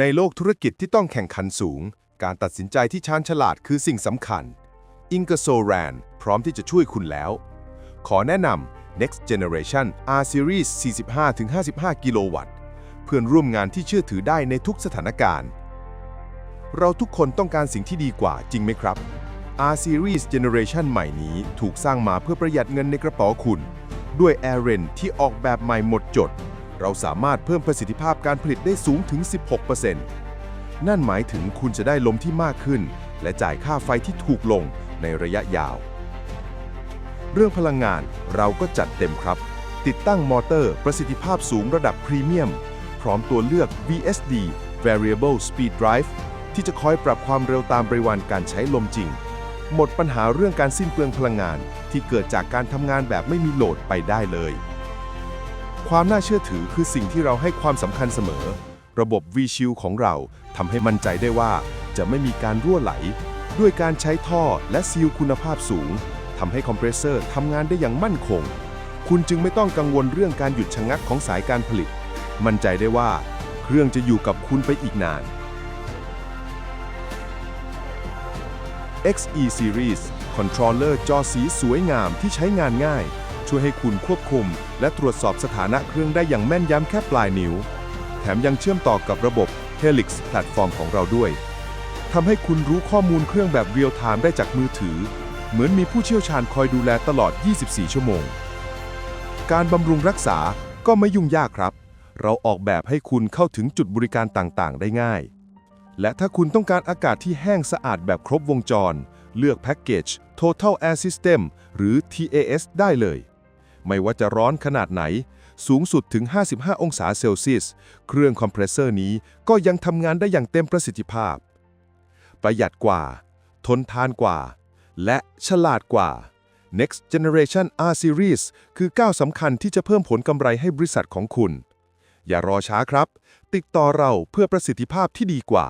ในโลกธุรกิจที่ต้องแข่งขันสูง การตัดสินใจที่ชาญฉลาดคือสิ่งสำคัญ i n g e s o r a n พร้อมที่จะช่วยคุณแล้ว ขอแนะนำ Next Generation R Series 45-55 กิโลวัตต์ เพื่อนร่วมงานที่เชื่อถือได้ในทุกสถานการณ์ เราทุกคนต้องการสิ่งที่ดีกว่าจริงไหมครับ R Series Generation ใหม่นี้ถูกสร้างมาเพื่อประหยัดเงินในกระเป๋าคุณ ด้วย a i r e n ที่ออกแบบใหม่หมดจด เราสามารถเพิ่มประสิทธิภาพการผลิตได้สูงถึง 16%นั่นหมายถึงคุณจะได้ลมที่มากขึ้น และจ่ายค่าไฟที่ถูกลงในระยะยาว เรื่องพลังงานเราก็จัดเต็มครับ ติดตั้งมอเตอร์ประสิทธิภาพสูงระดับพรีเมียม พร้อมตัวเลือก VSD Variable Speed Drive ที่จะคอยปรับความเร็วตามปริมาณการใช้ลมจริง หมดปัญหาเรื่องการสิ้นเปลืองพลังงานที่เกิดจากการทำงานแบบไม่มีโหลดไปได้เลย ความน่าเชื่อถือคือสิ่งที่เราให้ความสำคัญเสมอ ระบบ v s h i e l ของเราทำให้มั่นใจได้ว่า จะไม่มีการรั่วไหล ด้วยการใช้ท่อและซีลคุณภาพสูงทำให้คอมเพรสเซอร์ทำงานได้อย่างมั่นคง คุณจึงไม่ต้องกังวลเรื่องการหยุดชะงักของสายการผลิต มั่นใจได้ว่า เครื่องจะอยู่กับคุณไปอีกนาน XE Series Controller จอสีสวยงามที่ใช้งานง่าย ช่วยให้คุณควบคุม และตรวจสอบสถานะเครื่องได้อย่างแม่นยำแค่ปลายนิ้ว แถมยังเชื่อมต่อกับระบบ Helix แพลตฟอร์มของเราด้วยทำให้คุณรู้ข้อมูลเครื่องแบบเรียลไทม์ได้จากมือถือ เหมือนมีผู้เชี่ยวชาญคอยดูแลตลอด 24 ชั่วโมง การบำรุงรักษาก็ไม่ยุ่งยากครับ เราออกแบบให้คุณเข้าถึงจุดบริการต่างๆ ได้ง่าย และถ้าคุณต้องการอากาศที่แห้งสะอาดแบบครบวงจร เลือกแพ็กเกจ Total Air System หรือ TAS ได้เลย ไม่ว่าจะร้อนขนาดไหน สูงสุดถึง 55 องศาเซลเซียส เครื่องคอมเพรสเซอร์นี้ก็ยังทำงานได้อย่างเต็มประสิทธิภาพ ประหยัดกว่า ทนทานกว่า และฉลาดกว่า Next Generation R Series คือก้าวสำคัญที่จะเพิ่มผลกำไรให้บริษัทของคุณ อย่ารอช้าครับ ติดต่อเราเพื่อประสิทธิภาพที่ดีกว่า